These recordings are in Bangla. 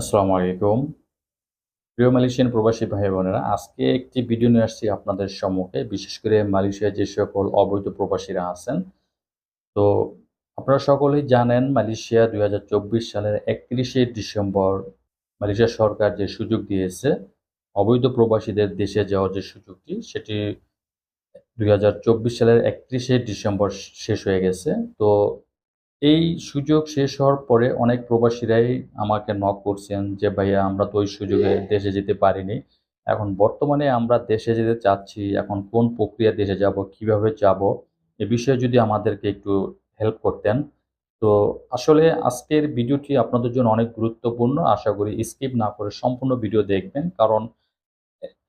আসসালামু আলাইকুম। প্রিয় মালয়েশিয়ান প্রবাসী ভাই বোনেরা আজকে একটি ভিডিও নিয়ে আসছি আপনাদের সম্মুখে। বিশেষ করে মালয়েশিয়ায় যে সকল অবৈধ প্রবাসীরা আছেন, তো আপনারা সকলেই জানেন মালয়েশিয়া দুই হাজার চব্বিশ সালের একত্রিশে ডিসেম্বর মালয়েশিয়া সরকার যে সুযোগ দিয়েছে, অবৈধ প্রবাসীদের দেশে যাওয়ার যে সুযোগটি, সেটি দুই হাজার চব্বিশ সালের একত্রিশে ডিসেম্বর শেষ হয়ে গেছে। তো এই সুযোগ শেষ হওয়ার পরে অনেক প্রবাসীরাই আমাকে নক করছেন যে, ভাইয়া, আমরা তো ওই সুযোগে দেশে যেতে পারিনি। এখন বর্তমানে আমরা দেশে যেতে চাচ্ছি। এখন কোন প্রক্রিয়া দেশে যাব? কীভাবে যাব? এ বিষয়ে যদি আমাদেরকে একটু হেল্প করতেন। তো আসলে আজকের ভিডিওটি আপনাদের জন্য অনেক গুরুত্বপূর্ণ। আশা করি স্কিপ না করে সম্পূর্ণ ভিডিও দেখবেন। কারণ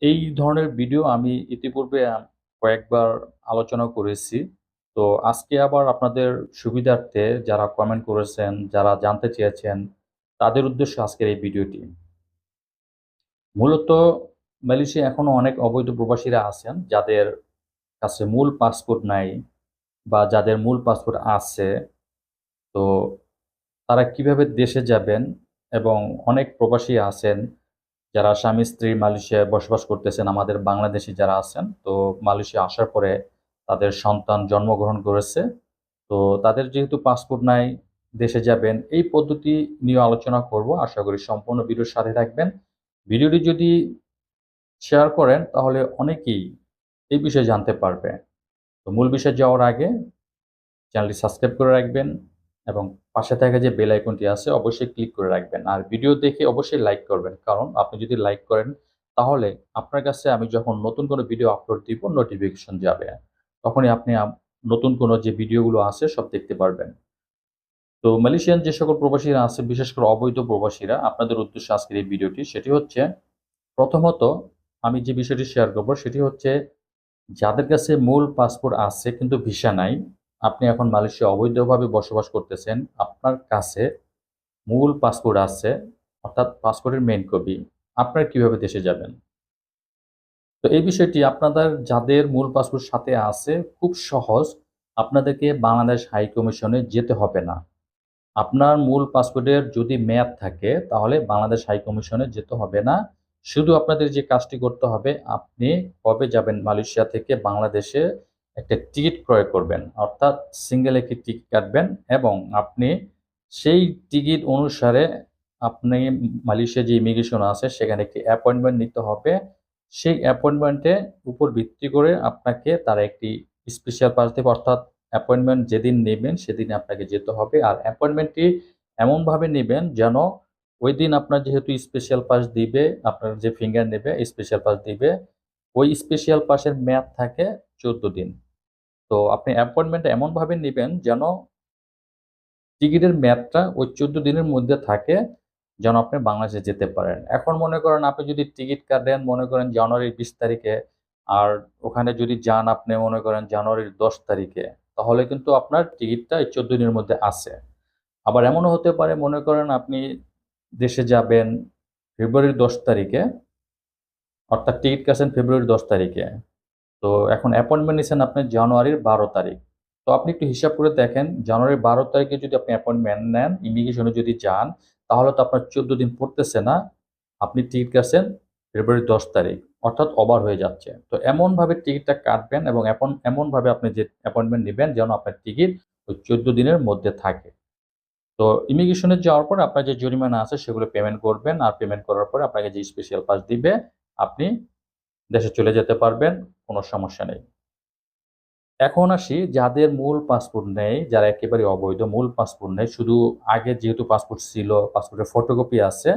এই ধরনের ভিডিও আমি ইতিপূর্বে কয়েকবার আলোচনা করেছি। তো আজকে আবার আপনাদের সুবিধার্থে যারা কমেন্ট করেছেন, যারা জানতে চেয়েছেন, তাদের উদ্দেশ্যে আজকের এই ভিডিওটি। মূলত মালয়েশিয়া এখনও অনেক অবৈধ প্রবাসীরা আছেন, যাদের কাছে মূল পাসপোর্ট নাই বা যাদের মূল পাসপোর্ট আছে। তো তারা কীভাবে দেশে যাবেন এবং অনেক প্রবাসী আছেন, যারা স্বামী স্ত্রী মালয়েশিয়ায় বসবাস করতেছেন, আমাদের বাংলাদেশি যারা আছেন, তো মালয়েশিয়া আসার পরে তাদের সন্তান জন্মগ্রহণ করেছে। তো তাদের যেহেতু পাসপোর্ট নাই, দেশে যাবেন, এই পদ্ধতি নিয়ে আলোচনা করব। আশা করি সম্পূর্ণ ভিডিওর সাথে থাকবেন। ভিডিওটি যদি শেয়ার করেন, তাহলে অনেকেই এই বিষয়ে জানতে পারবে। তো মূল বিষয়ে যাওয়ার আগে চ্যানেলটি সাবস্ক্রাইব করে রাখবেন এবং পাশে থাকা যে বেল আইকনটি আছে, অবশ্যই ক্লিক করে রাখবেন। আর ভিডিও দেখে অবশ্যই লাইক করবেন, কারণ আপনি যদি লাইক করেন, তাহলে আপনার কাছে আমি যখন নতুন কোনো ভিডিও আপলোড দিব, নোটিফিকেশন যাবে। তখনই আপনি নতুন কোনো যে ভিডিওগুলো আছে সব দেখতে পারবেন। তো মালয়েশিয়ান যে সকল প্রবাসীরা আছে, বিশেষ করে অবৈধ প্রবাসীরা, আপনাদের উদ্দেশ্যে আজকের এই ভিডিওটি সেটি হচ্ছে, প্রথমত আমি যে বিষয়টি শেয়ার করব সেটি হচ্ছে, যাদের কাছে মূল পাসপোর্ট আছে কিন্তু ভিসা নাই, আপনি এখন মালয়েশিয়া অবৈধভাবে বসবাস করতেছেন, আপনার কাছে মূল পাসপোর্ট আছে, অর্থাৎ পাসপোর্টের মেন কপি আপনারা কীভাবে দেশে যাবেন? তো এই বিষয়টি আপনাদের যাদের মূল পাসপোর্ট সাথে আছে, খুব সহজ। আপনাদেরকে বাংলাদেশ হাই কমিশনে যেতে হবে না। আপনার মূল পাসপোর্টের যদি মেয়াদ থাকে, তাহলে বাংলাদেশ হাই কমিশনে যেতে হবে না। শুধু আপনাদের যে কাজটি করতে হবে, আপনি কবে যাবেন মালয়েশিয়া থেকে বাংলাদেশে একটা টিকিট ক্রয় করবেন, অর্থাৎ সিঙ্গেল একটি টিকিট কাটবেন এবং আপনি সেই টিকিট অনুসারে আপনি মালয়েশিয়া যে ইমিগ্রেশন আছে, সেখানে একটি অ্যাপয়েন্টমেন্ট নিতে হবে। সেই অ্যাপয়েন্টমেন্টে উপর ভিত্তি করে আপনাকে তারা একটি স্পেশাল পাস দেবে। অর্থাৎ অ্যাপয়েন্টমেন্ট যেদিন নেবেন, সেদিন আপনাকে যেতে হবে। আর অ্যাপয়েন্টমেন্টটি এমনভাবে নেবেন যেন ওই দিন আপনার যেহেতু স্পেশাল পাস দিবে, আপনার যে ফিঙ্গার নেবে স্পেশাল পাস দিবে, ওই স্পেশাল পাসের মেয়াদ থাকে চোদ্দ দিন। তো আপনি অ্যাপয়েন্টমেন্ট এমনভাবে নেবেন যেন টিকিটের মেয়াদটা ওই চোদ্দ দিনের মধ্যে থাকে। যেন আপনি বাংলাদেশে যেতে পারেন। এখন মনে করেন আপনি যদি টিকিট কাটেন, মনে করেন জানুয়ারির বিশ তারিখে, আর ওখানে যদি যান আপনি মনে করেন জানুয়ারির দশ তারিখে, তাহলে কিন্তু আপনার টিকিটটা এই চোদ্দ দিনের মধ্যে আছে। আবার এমনও হতে পারে, মনে করেন আপনি দেশে যাবেন ফেব্রুয়ারির দশ তারিখে, অর্থাৎ টিকিট কাটছেন ফেব্রুয়ারির দশ তারিখে, তো এখন অ্যাপয়েন্টমেন্ট নিয়েছেন আপনি জানুয়ারির বারো তারিখ। তো আপনি একটু হিসাব করে দেখেন, জানুয়ারির বারো তারিখে যদি আপনি অ্যাপয়েন্টমেন্ট নেন ইমিগ্রেশনে যদি যান তাহলে তো আপনার চোদ্দ দিন পড়তেছে না। আপনি টিকিট কাটছেন ফেব্রুয়ারি দশ তারিখ, অর্থাৎ ওভার হয়ে যাচ্ছে। তো এমনভাবে টিকিটটা কাটবেন এবং এমন, এমনভাবে আপনি যে অ্যাপয়েন্টমেন্ট নেবেন যেন আপনার টিকিট ওই চোদ্দ দিনের মধ্যে থাকে। তো ইমিগ্রেশনে যাওয়ার পর আপনার যে জরিমানা আছে সেগুলো পেমেন্ট করবেন আর পেমেন্ট করার পরে আপনাকে যে স্পেশাল পাস দিবে, আপনি দেশে চলে যেতে পারবেন, কোনো সমস্যা নেই। এখন আসি যাদের মূল পাসপোর্ট নেই, যারা একেবারে অবৈধ মূল পাসপোর্ট নেই, শুধু আগে যেহেতু পাসপোর্ট ছিল পাসপোর্টের ফটোকপি আছে,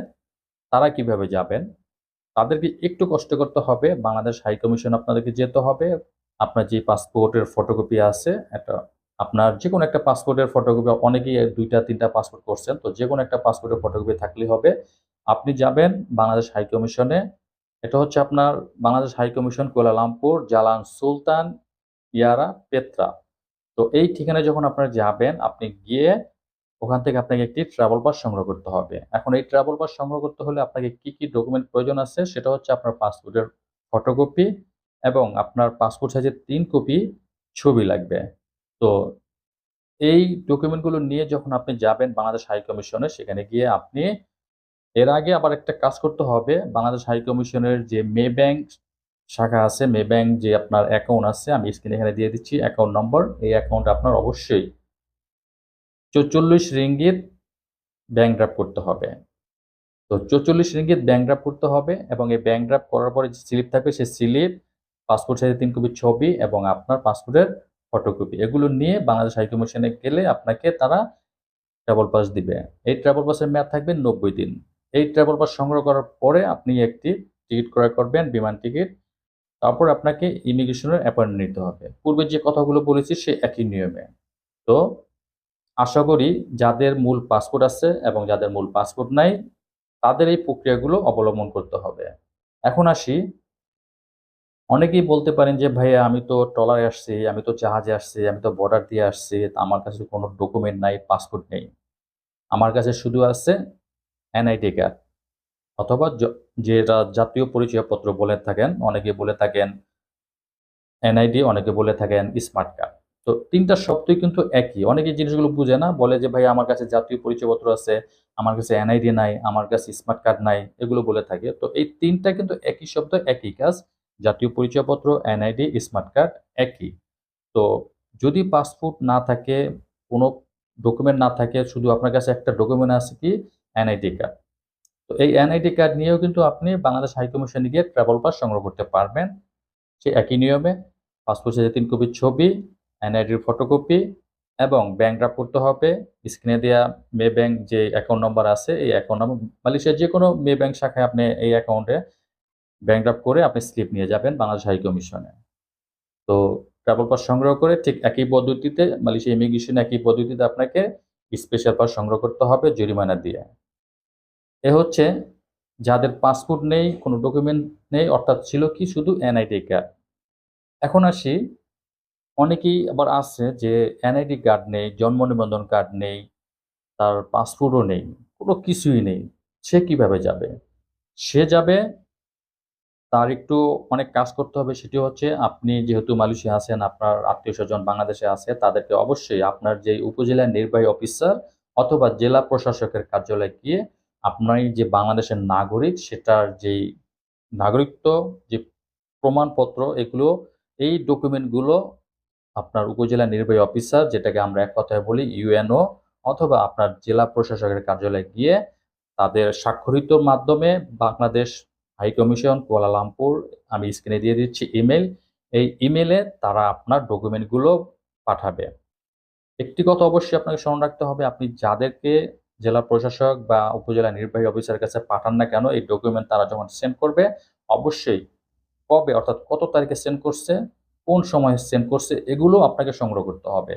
তারা কীভাবে যাবেন? তাদেরকে একটু কষ্ট করতে হবে, বাংলাদেশ হাই কমিশন আপনাদেরকে যেতে হবে, আপনার যে পাসপোর্টের ফটোকপি আছে, একটা আপনার যে কোনো একটা পাসপোর্টের ফটোকপি অনেকেই দুইটা, তিনটা পাসপোর্ট করছেন, তো যে কোনো একটা পাসপোর্টের ফটোকপি থাকলেই হবে। আপনি যাবেন বাংলাদেশ হাই কমিশনে এটা হচ্ছে আপনার Bangladesh high commission Kuala Lumpur Jalan Sultan Yahya Petra. তো এই ঠিকানায় যখন আপনারা যাবেন, আপনি গিয়ে ওখান থেকে আপনাকে একটি ট্রাভেল পাস সংগ্রহ করতে হবে। এখন এই ট্রাভেল পাস সংগ্রহ করতে হলে আপনাকে কি কি ডকুমেন্ট প্রয়োজন আছে, সেটা হচ্ছে আপনার পাসপোর্টের ফটোকপি এবং আপনার পাসপোর্ট সাইজের তিন কপি ছবি লাগবে। তো এই ডকুমেন্টগুলো নিয়ে যখন আপনি যাবেন বাংলাদেশ হাই কমিশনে সেখানে গিয়ে আপনি এর আগে আবার একটা কাজ করতে হবে। বাংলাদেশ হাই কমিশনের যে মে ব্যাংক শাখা আছে মে ব্যাংক যে আপনার অ্যাকাউন্ট আছে, আমি স্ক্রিনে এখানে দিয়ে দিচ্ছি অ্যাকাউন্ট নম্বর এই অ্যাকাউন্ট আপনার অবশ্যই চৌচল্লিশ রিঙ্গিত ব্যাংক ড্রাফট করতে হবে। তো চৌচল্লিশ রিঙ্গিত ব্যাংক ড্রাফট করতে হবে এবং এই ব্যাংক ড্রাফট করার পরে যে স্লিপ থাকবে, সেই স্লিপ পাসপোর্ট সাইজের তিন কপি ছবি এবং আপনার পাসপোর্টের ফটোকপি এগুলো নিয়ে বাংলাদেশ হাই কমিশনে গেলে আপনাকে তারা ট্রাভেল পাস দিবে। এই ট্রাভেল পাসের মেয়াদ থাকবে নব্বই দিন। এই ট্রাভেল পাস সংগ্রহ করার পরে আপনি একটি টিকিট ক্রয় করবেন, বিমান টিকিট তারপর আপনাকে ইমিগ্রেশনের অ্যাপয়েন্টমেন্ট নিতে হবে। পূর্বে যে কথাগুলো বলেছি সে একই নিয়মে। তো আশা করি যাদের মূল পাসপোর্ট আছে এবং যাদের মূল পাসপোর্ট নাই, তাদের এই প্রক্রিয়াগুলো অবলম্বন করতে হবে। এখন আসি। অনেকেই বলতে পারেন যে, ভাইয়া, আমি তো ট্রলারে আসছি, আমি তো জাহাজে আসছি, আমি তো বর্ডার দিয়ে আসছি আমার কাছে কোনো ডকুমেন্ট নাই পাসপোর্ট নেই। আমার কাছে শুধু আছে এনআইডি কার্ড অথবা যেটা জাতীয় পরিচয়পত্র বলে থাকেন, অনেকে বলে থাকেন এনআইডি, অনেকে বলে থাকেন স্মার্ট কার্ড। তো তিনটা শব্দই কিন্তু একই। অনেকে জিনিসগুলো বুঝে না, বলে যে, ভাই, আমার কাছে জাতীয় পরিচয়পত্র আছে, আমার কাছে এনআইডি নাই, আমার কাছে স্মার্ট কার্ড নাই, এগুলো বলে থাকে। তো এই তিনটা কিন্তু একই শব্দ, একই কাজ, জাতীয় পরিচয়পত্র, এনআইডি, স্মার্ট কার্ড একই। তো যদি পাসপোর্ট না থাকে, কোনো ডকুমেন্ট না থাকে, শুধু আপনার কাছে একটা ডকুমেন্ট আছে কি? NID card. তো এই এনআইডি কার্ড নিয়েও কিন্তু আপনি বাংলাদেশ হাইকমিশনে গিয়ে ট্রাভেল পাস সংগ্রহ করতে পারবেন। সে একই নিয়মে পাসপোর্ট সাইজের তিন কপির ছবি এনআইডির ফটোকপি এবং ব্যাংক ড্রাফট করতে হবে। স্ক্রিনে দেওয়া মে ব্যাংক যে অ্যাকাউন্ট নম্বর আছে, এই অ্যাকাউন্ট নম্বর মালয়েশিয়ার যে কোনো মে ব্যাংক শাখায় আপনি এই অ্যাকাউন্টে ব্যাংক ড্রাফট করে আপনি স্লিপ নিয়ে যাবেন বাংলাদেশ হাই কমিশনে তো ট্রাভেল পাস সংগ্রহ করে ঠিক একই পদ্ধতিতে, মালয়েশিয়া ইমিগ্রেশন একই পদ্ধতিতে আপনাকে স্পেশাল পাস সংগ্রহ করতে হবে জরিমানা দিয়ে। এ হচ্ছে যাদের পাসপোর্ট নেই, কোনো ডকুমেন্ট নেই, অর্থাৎ ছিল কি শুধু এনআইডি কার্ড। এখন আসি, অনেকেই আবার আছে যে এনআইডি কার্ড নেই, জন্ম নিবন্ধন কার্ড নেই, তার পাসপোর্টও নেই, কোনো কিছুই নেই, সে কীভাবে যাবে? সে যাবে, তার একটু অনেক কাজ করতে হবে, সেটি হচ্ছে আপনি যেহেতু মালয়েশিয়া আছেন, আপনার আত্মীয় স্বজন বাংলাদেশে আছে, তাদেরকে অবশ্যই আপনার যে উপজেলা নির্বাহী অফিসার অথবা জেলা প্রশাসকের কার্যালয়ে গিয়ে আপনার যে বাংলাদেশের নাগরিক, সেটার যে নাগরিকত্ব, যে প্রমাণপত্র, এগুলো, এই ডকুমেন্টগুলো আপনার উপজেলা নির্বাহী অফিসার যেটাকে আমরা এক কথায় বলি ইউএনও অথবা আপনার জেলা প্রশাসকের কার্যালয়ে গিয়ে তাদের স্বাক্ষরিত মাধ্যমে বাংলাদেশ হাই কমিশন কুয়ালালামপুর আমি স্ক্রিনে দিয়ে দিচ্ছি ইমেল এই ইমেলে তারা আপনার ডকুমেন্টগুলো পাঠাবে। একটি কথা অবশ্যই আপনাকে স্মরণ রাখতে হবে, আপনি যাদেরকে জেলা প্রশাসক বা উপজেলা নির্বাহী অফিসারের কাছে পাঠান না কেন, এই ডকুমেন্ট তারা যখন সেন্ড করবে, অবশ্যই কবে অর্থাৎ কত তারিখে সেন্ড করছে, কোন সময়ে সেন্ড করছে, এগুলো আপনাকে সংগ্রহ করতে হবে।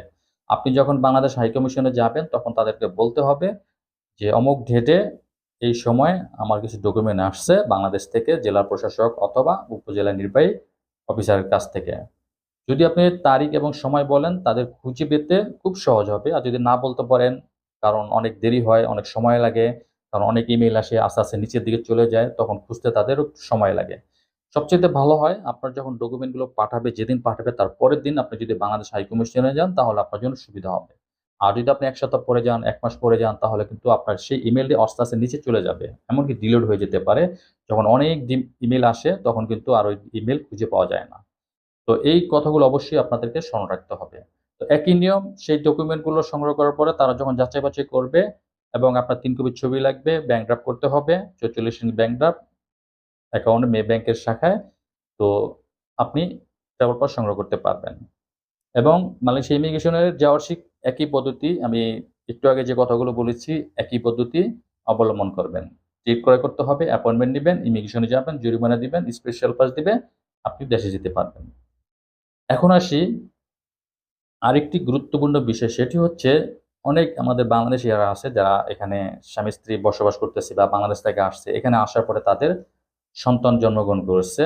আপনি যখন বাংলাদেশ হাইকমিশনে যাবেন, তখন তাদেরকে বলতে হবে যে, অমুক ডেটে এই সময় আমার কিছু ডকুমেন্ট আসছে বাংলাদেশ থেকে জেলা প্রশাসক অথবা উপজেলা নির্বাহী অফিসারের কাছ থেকে। যদি আপনি তারিখ এবং সময় বলেন, তাদের খুঁজে পেতে খুব সহজ হবে। আর যদি না বলতে পারেন কারণ অনেক দেরি হয়, অনেক সময় লাগে। কারণ অনেক ইমেল আসে, আস্তে আস্তে নিচের দিকে চলে যায়, তখন খুঁজতে তাদেরও সময় লাগে। সবচেয়ে ভালো হয়, আপনার যখন ডকুমেন্টগুলো পাঠাবে, যেদিন পাঠাবে, তার পরের দিন আপনি যদি বাংলাদেশ হাইকমিশনে যান, তাহলে আপনার জন্য সুবিধা হবে। আর যদি আপনি এক সপ্তাহ পরে যান, এক মাস পরে যান, তাহলে কিন্তু আপনার সেই ইমেলটি আস্তে আস্তে নিচে চলে যাবে। এমনকি ডিলিট হয়ে যেতে পারে। যখন অনেক ইমেল আসে, তখন কিন্তু আর ওই ইমেল খুঁজে পাওয়া যায় না। তো এই কথাগুলো অবশ্যই আপনাদেরকে স্মরণ রাখতে হবে। তো একই নিয়ম, সেই ডকুমেন্টগুলো সংগ্রহ করার পরে তারা যখন যাচাই বাছাই করবে এবং আপনার তিন কপির ছবি লাগবে ব্যাংক ড্রাফট করতে হবে, চৌচল্লিশ ব্যাংক ড্রাফট অ্যাকাউন্টে মে ব্যাংকের শাখায়, তো আপনি ট্রাভেল পাস সংগ্রহ করতে পারবেন। এবং মালয়েশিয়া ইমিগ্রেশনের যাওয়ার শিক একই পদ্ধতি, আমি একটু আগে যে কথাগুলো বলেছি, একই পদ্ধতি অবলম্বন করবেন। টিকিট ক্রয় করতে হবে অ্যাপয়েন্টমেন্ট নেবেন ইমিগ্রেশনে যাবেন, জরিমানা দিবেন স্পেশাল পাস দিবে, আপনি দেশে যেতে পারবেন। এখন আসি আরেকটি গুরুত্বপূর্ণ বিষয় সেটি হচ্ছে অনেক আমাদের বাংলাদেশিরা আছে, যারা এখানে স্বামী স্ত্রী বসবাস করতেছে বা বাংলাদেশ থেকে আসছে, এখানে আসার পরে তাদের সন্তান জন্মগ্রহণ করেছে।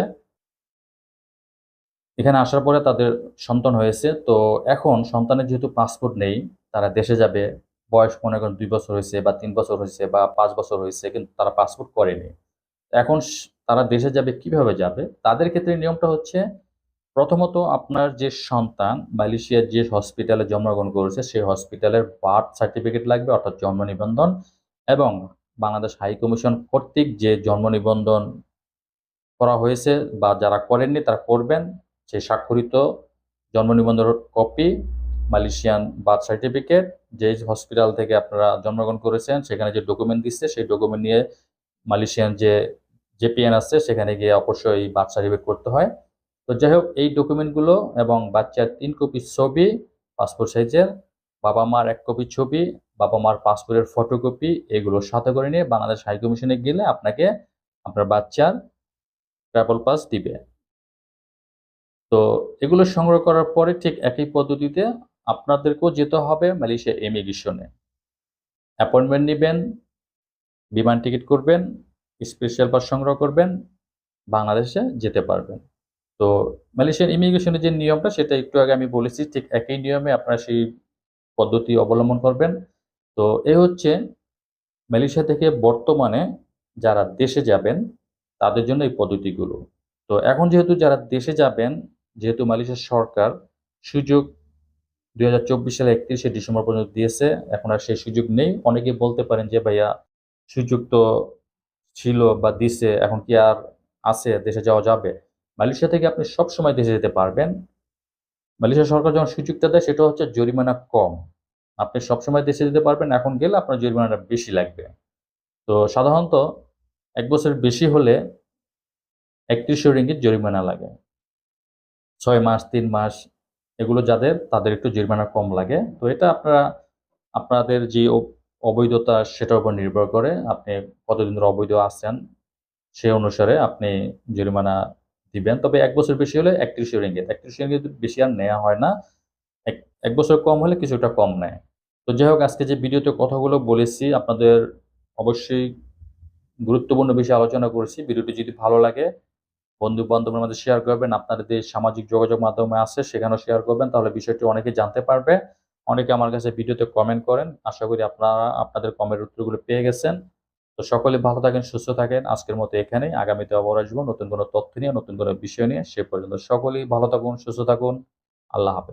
এখানে আসার পরে তাদের সন্তান হয়েছে। তো এখন সন্তানের যেহেতু পাসপোর্ট নেই, তারা দেশে যাবে। বয়স মনে করেন দুই বছর হয়েছে বা তিন বছর হয়েছে বা পাঁচ বছর হয়েছে, কিন্তু তারা পাসপোর্ট করেনি। এখন তারা দেশে যাবে, কীভাবে যাবে? তাদের ক্ষেত্রে নিয়মটা হচ্ছে প্রথমত আপনার যে সন্তান মালয়েশিয়ার যে হসপিটালে জন্মগ্রহণ করেছে, সেই হসপিটালের বার্থ সার্টিফিকেট লাগবে, অর্থাৎ জন্ম নিবন্ধন এবং বাংলাদেশ হাই কমিশন কর্তৃক যে জন্ম নিবন্ধন করা হয়েছে বা যারা করেননি, তারা করবেন। সেই স্বাক্ষরিত জন্ম নিবন্ধন কপি মালয়েশিয়ান বার্থ সার্টিফিকেট যে হসপিটাল থেকে আপনারা জন্মগ্রহণ করেছেন, সেখানে যে ডকুমেন্ট দিচ্ছে, সেই ডকুমেন্ট নিয়ে মালয়েশিয়ান যে জেপিএন আছে, সেখানে গিয়ে অবশ্যই বার্থ সার্টিফিকেট করতে হয়। তো যাই হোক এই ডকুমেন্টগুলো এবং বাচ্চার তিন কপি ছবি পাসপোর্ট সাইজের বাবা মার এক কপি ছবি, বাবা মার পাসপোর্টের ফটোকপি এগুলো সাথে করে নিয়ে বাংলাদেশ হাই কমিশনে গেলে আপনাকে আপনার বাচ্চার ট্রাভেল পাস দিবে। তো এগুলো সংগ্রহ করার পরে ঠিক একই পদ্ধতিতে আপনাদেরকেও যেতে হবে মালয়েশিয়া ইমিগ্রেশনে অ্যাপয়েন্টমেন্ট নেবেন, বিমান টিকিট করবেন স্পেশাল পাস সংগ্রহ করবেন, বাংলাদেশে যেতে পারবেন। তো মালয়েশিয়ান ইমিগ্রেশনের যে নিয়মটা, সেটা একটু আগে আমি বলেছি, ঠিক একই নিয়মে আপনারা সেই পদ্ধতি অবলম্বন করবেন। তো এ হচ্ছে মালয়েশিয়া থেকে বর্তমানে যারা দেশে যাবেন, তাদের জন্য এই পদ্ধতিগুলো। তো এখন যেহেতু যারা দেশে যাবেন, যেহেতু মালয়েশিয়ার সরকার সুযোগ দুই হাজার চব্বিশ সালে একত্রিশে ডিসেম্বর পর্যন্ত দিয়েছে, এখন আর সেই সুযোগ নেই। অনেকে বলতে পারেন যে, ভাইয়া, সুযোগ তো ছিল বা দিছে, এখন কি আর আছে, দেশে যাওয়া যাবে? মালয়েশিয়া থেকে আপনি সব সময় দেশে যেতে পারবেন। মালয়েশিয়া সরকার যখন সুযোগটা দেয়, সেটা হচ্ছে জরিমানা কম। আপনি সবসময় দেশে যেতে পারবেন, এখন গেলে আপনার জরিমানাটা বেশি লাগবে। তো সাধারণত এক বছর বেশি হলে একত্রিশশো রিঙ্গিত জরিমানা লাগে। ছয় মাস, তিন মাস, এগুলো যাদের, তাদের একটু জরিমানা কম লাগে। তো এটা আপনারা, আপনাদের যে অবৈধতা, সেটার উপর নির্ভর করে। আপনি কতদিন ধরে অবৈধ আছেন, সে অনুসারে আপনি জরিমানা দিবেন। তবে এক বছর বেশি হলে একত্রিশশো রিঙ্গিত। একত্রিশশো রিঙ্গিত বেশি আর নেওয়া হয় না। এক এক বছর কম হলে কিছুটা কম নেয়। তো যাই হোক, আজকে যে ভিডিওতে কথাগুলো বলেছি, আপনাদের অবশ্যই গুরুত্বপূর্ণ বিষয়ে আলোচনা করেছি। ভিডিওটি যদি ভালো লাগে বন্ধু বান্ধবের মধ্যে শেয়ার করবেন। আপনাদের যে সামাজিক যোগাযোগ মাধ্যমে আছে, সেখানেও শেয়ার করবেন। তাহলে বিষয়টি অনেকে জানতে পারবে। অনেকে আমার কাছে ভিডিওতে কমেন্ট করেন। আশা করি আপনারা, আপনাদের কমেন্ট উত্তরগুলো পেয়ে গেছেন। তো সকলে ভালো থাকেন, সুস্থ থাকেন। আজকের মতো এখানেই। আগামীতে আবার আসব নতুন কোনো তথ্য নিয়ে, নতুন কোনো বিষয় নিয়ে। সে পর্যন্ত সকলেই ভালো থাকুন, সুস্থ থাকুন। আল্লাহ হাফেজ।